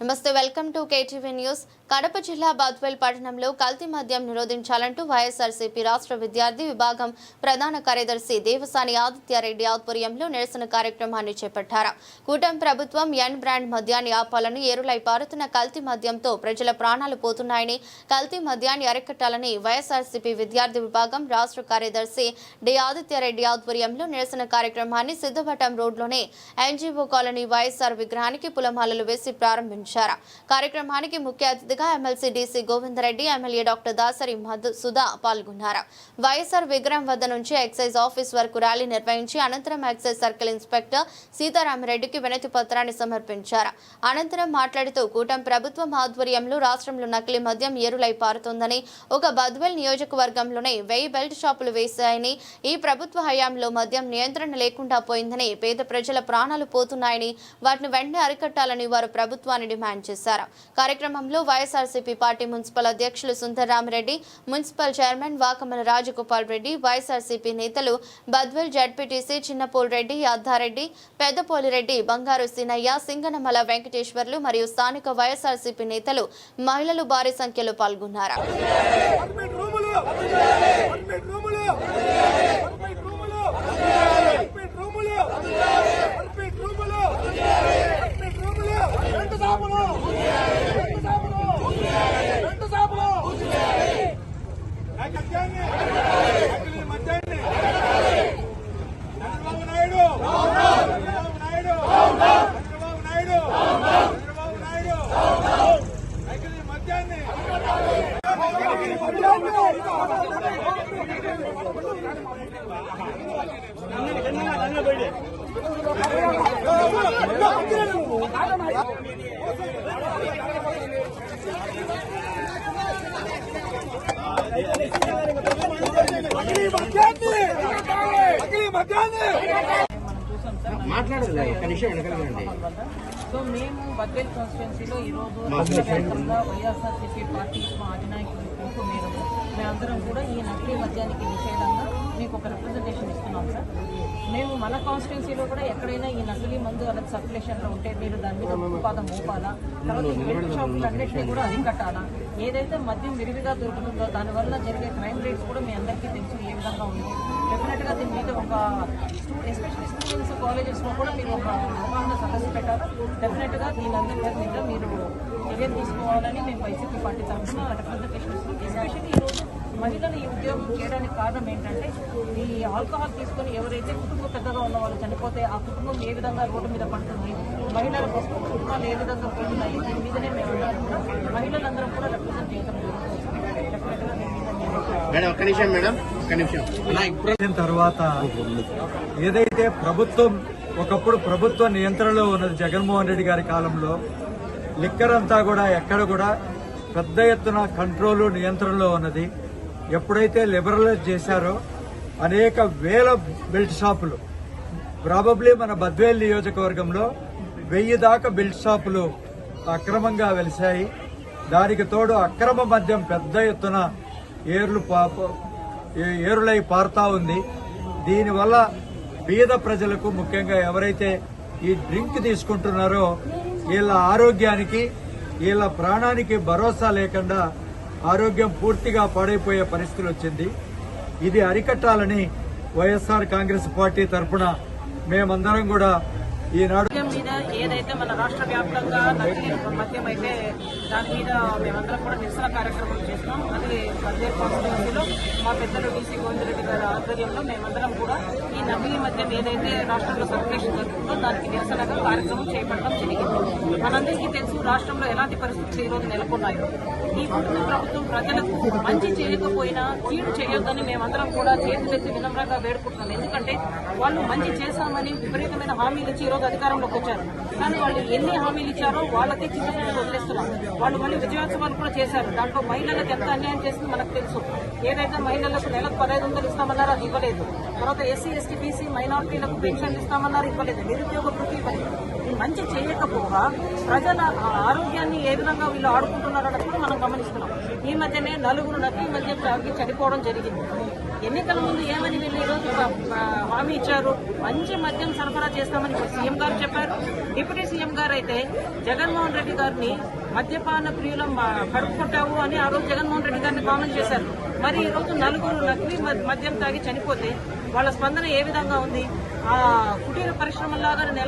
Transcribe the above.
నమస్తే welcome to KTV news. Kadapa జిల్లా బాద్వేల్ పట్టణంలో కల్తీ మద్యం నిరోధించాలంటూ వైఎస్ఆర్సీపీ రాష్ట్ర విద్యార్థి విభాగం ప్రధాన కార్యదర్శి దేవసాని ఆదిత్యారెడ్డి ఆధ్వర్యంలో నిరసన కార్యక్రమాన్ని చేపట్టారు. కూటమి ప్రభుత్వం ఎన్ బ్రాండ్ మద్యాన్ని ఆపాలని ఏరులై పారుతున్న కల్తీ మద్యంతో ప్రజల ప్రాణాలు పోతున్నాయని కల్తీ మద్యాన్ని అరికట్టాలని వైఎస్ఆర్సీపీ విద్యార్థి విభాగం రాష్ట్ర కార్యదర్శి డి ఆదిత్యారెడ్డి ఆధ్వర్యంలో నిరసన కార్యక్రమాన్ని సిద్ధవటం రోడ్లోనే ఎన్జీఓ కాలనీ వైఎస్ఆర్ విగ్రహానికి పులమాలలు వేసి ప్రారంభించారు. కార్యక్రమానికి ముఖ్య అతిథిగా MLC DC Govinda Reddy MLA doctor Dasari Madhu Sudha పాల్గొన్నారు. వైఎస్ఆర్ విగ్రహం వద్ద నుంచి ఎక్సైజ్ ఆఫీస్ వరకు ర్యాలీ నిర్వహించి అనంతరం ఎక్సైజ్ సర్కిల్ ఇన్స్పెక్టర్ సీతారామరెడ్డికి వినతి పత్రాన్ని సమర్పించారు. అనంతరం మాట్లాడుతూ కూటమి ప్రభుత్వం ఆధ్వర్యంలో రాష్ట్రంలో నకిలీ మద్యం ఏరులై పారుతోందని ఒక బద్వెల్ నియోజకవర్గంలోనే వెయ్యి బెల్ట్ షాపులు వేశాయని ఈ ప్రభుత్వ హయాంలో మద్యం నియంత్రణ లేకుండా పోయిందని పేద ప్రజల ప్రాణాలు పోతున్నాయని వాటిని వెంటనే అరికట్టాలని వారు ప్రభుత్వాన్ని డిమాండ్ చేశారు కార్యక్రమంలో వైఎస్ఆర్సీపీ పార్టీ మున్సిపల్ అధ్యక్షులు Sundararamareddy municipal chairman Vakamala Rajagopal Reddy YSRCP నేతలు బద్వెల్ జడ్పీటీసీ చిన్నపోలిరెడ్డి రెడ్డి పెద్దపోలిరెడ్డి బంగారు సీనయ్య సింగనమల వెంకటేశ్వర్లు మరియు స్థానిక వైఎస్ఆర్సీపీ నేతలు మహిళలు భారీ సంఖ్యలో పాల్గొన్నారు రూములు రూములు రూములు రూములు పర్మిట్ రూములు పర్మిట్ రూములు రెండు సాపులు రెండు సాపులు రెండు సాపులు మద్యాన్ని నకిలీ మద్యాన్ని చంద్రబాబు నాయుడు చంద్రబాబు నాయుడు చంద్రబాబు నాయుడు చంద్రబాబు నాయుడు నకిలీ మద్యాన్ని నకిలీ మద్యాన్ని నకిలీ మద్యాన్ని మాట్లాడదు ఒక నిమిషం వెనకాలండి సో మేము బద్వేల్ కాన్స్టిట్యున్సీలో ఈరోజు రాష్ట్ర వ్యాప్తంగా వైఎస్ఆర్సీపీ పార్టీ మా అధినాయకులు పిలుపు మేరకు మేమందరం కూడా ఈ నకిలీ మద్యానికి నిషేధంగా మీకు ఒక రిప్రజెంటేషన్ ఇస్తున్నాం సార్. మేము మన కాన్స్టిట్యున్సీలో కూడా ఎక్కడైనా ఈ నకిలీ మందు అనేది సర్క్యులేషన్లో ఉంటే మీరు దాని మీద ఉత్పాదం మోపాలా? తర్వాత ఈ బెల్ట్ షాపులు అన్నింటినీ కూడా అరికట్టాలా? ఏదైతే మద్యం విరివిగా దొరుకుతుందో దానివల్ల జరిగే క్రైమ్ రేట్స్ కూడా మీ అందరికీ తెలుసు ఏ విధంగా ఉంది దీని మీద ఎస్పెషల్లీ స్టూడెంట్స్ కాలేజెస్లో కూడా మీరు ఒక అవగాహన సదస్సు పెట్టారు. డెఫినెట్గా దీని అందరి మీద మీరు చర్యలు తీసుకోవాలని మేము వైసీపీ పార్టీ తరఫున రిప్రజెంటేషన్ ఇస్తున్నాం ఎస్పెషల్లీ ఈరోజు మహిళలు ఈ ఉద్యోగం చేయడానికి కారణం ఏంటంటే ఈ ఆల్కహాల్ తీసుకొని ఎవరైతే కుటుంబం పెద్దగా ఉన్న వాళ్ళు చనిపోతే ఆ కుటుంబం ఏ విధంగా రోడ్డు మీద పడుతుంది మహిళల కోసం కుటుంబాలు ఏ విధంగా పోతున్నాయి దీని మీదనే మేము మహిళలందరం కూడా రిప్రజెంట్ చేయడం జరుగుతుంది డెఫినెట్గా దీని మీద మేము మేడం ఒక్క నిమిషం మేడం ఒక్క నిమిషం. తర్వాత ఏదైతే ప్రభుత్వం ఒకప్పుడు ప్రభుత్వ నియంత్రణలో ఉన్నది జగన్మోహన్ రెడ్డి గారి కాలంలో లిక్కర్ అంతా కూడా ఎక్కడ కూడా పెద్ద ఎత్తున కంట్రోల్ నియంత్రణలో ఉన్నది. ఎప్పుడైతే లిబరలైజ్ చేశారో అనేక వేల బెల్ట్ షాపులు ప్రాబబ్లీ మన బద్వేల్ నియోజకవర్గంలో వెయ్యి దాకా బెల్ట్ షాపులు అక్రమంగా వెలిశాయి. దానికి తోడు అక్రమ మద్యం పెద్ద ఎత్తున ఏర్లు పాప ఏ- ఏరులై పారుతా ఉంది. దీనివల్ల పేద ప్రజలకు ముఖ్యంగా ఎవరైతే ఈ డ్రింక్ తీసుకుంటున్నారో వీళ్ళ ఆరోగ్యానికి వీళ్ళ ప్రాణానికి భరోసా లేకుండా ఆరోగ్యం పూర్తిగా పాడైపోయే పరిస్థితి వచ్చింది. ఇది అరికట్టాలని వైఎస్ఆర్ కాంగ్రెస్ పార్టీ తరఫున మేమందరం కూడా ఈనాడు మీద ఏదైతే మన రాష్ట్ర వ్యాప్తంగా మద్యం అయితే దాని మీద మేమందరం కూడా నిరసన కార్యక్రమం చేస్తున్నాం. అది మధ్య కాన్స్టిట్యూన్సీలో మా పెద్దలు డీసీ గోవిందరెడ్డి గారి ఆధ్వర్యంలో మేమందరం కూడా ఈ నకిలీ మధ్య ఏదైతే రాష్ట్రంలో సర్క్యులేషన్ జరుగుతుందో దానికి నిరసనగా కార్యక్రమం చేపట్టడం జరిగింది. మనందరికీ తెలుసు రాష్ట్రంలో ఎలాంటి పరిస్థితులు ఈ రోజు నెలకొన్నాయో. ఈ ప్రభుత్వం ప్రజలకు మంచి చేయకపోయినా కీడు చేయొద్దని మేమందరం కూడా చేతులెత్తి వినమ్రంగా వేడుకుంటున్నాం. ఎందుకంటే వాళ్ళు మంచి చేశామని విపరీతమైన హామీలు ఇచ్చి ఈ రోజు అధికారంలోకి వచ్చారు. కానీ వాళ్ళు ఎన్ని హామీలు ఇచ్చారో వాళ్ళకే చిన్న వదిలేస్తున్నారు. వాళ్ళు మళ్ళీ విజయోత్సవాలు కూడా చేశారు. దాంట్లో మహిళలకు ఎంత అన్యాయం చేసింది మనకు తెలుసు. ఏదైతే మహిళలకు నెలకు పదహైదు వందలు ఇస్తామన్నారో అది ఇవ్వలేదు. తర్వాత ఎస్సీ ఎస్టీ బీసీ మైనార్టీలకు పెన్షన్ ఇస్తామన్నారు ఇవ్వలేదు. నిరుద్యోగ వృత్తి ఇవ్వలేదు. మంచి చేయకపోగా ప్రజల ఆరోగ్యాన్ని ఏ విధంగా వీళ్ళు ఆడుకుంటున్నారన్నది కూడా మనం గమనిస్తున్నాం. ఈ మధ్యనే నలుగురు నకిలీ మద్యం తాగి చనిపోవడం జరిగింది. ఎన్నికల ముందు ఏమని వీళ్ళు ఈరోజు హామీ ఇచ్చారు? మంచి మద్యం సరఫరా చేస్తామని సీఎం గారు చెప్పారు. డిప్యూటీ సీఎం గారు అయితే జగన్మోహన్ రెడ్డి గారిని మద్యపాన ప్రియులం కడుపుకుంటావు అని ఆ రోజు జగన్మోహన్ రెడ్డి గారిని కామెంట్ చేశారు. మరి ఈ రోజు నలుగురు నకిలీ మద్యం తాగి చనిపోతే వాళ్ళ స్పందన ఏ విధంగా ఉంది? ఆ కుటీర పరిశ్రమలాగా నెల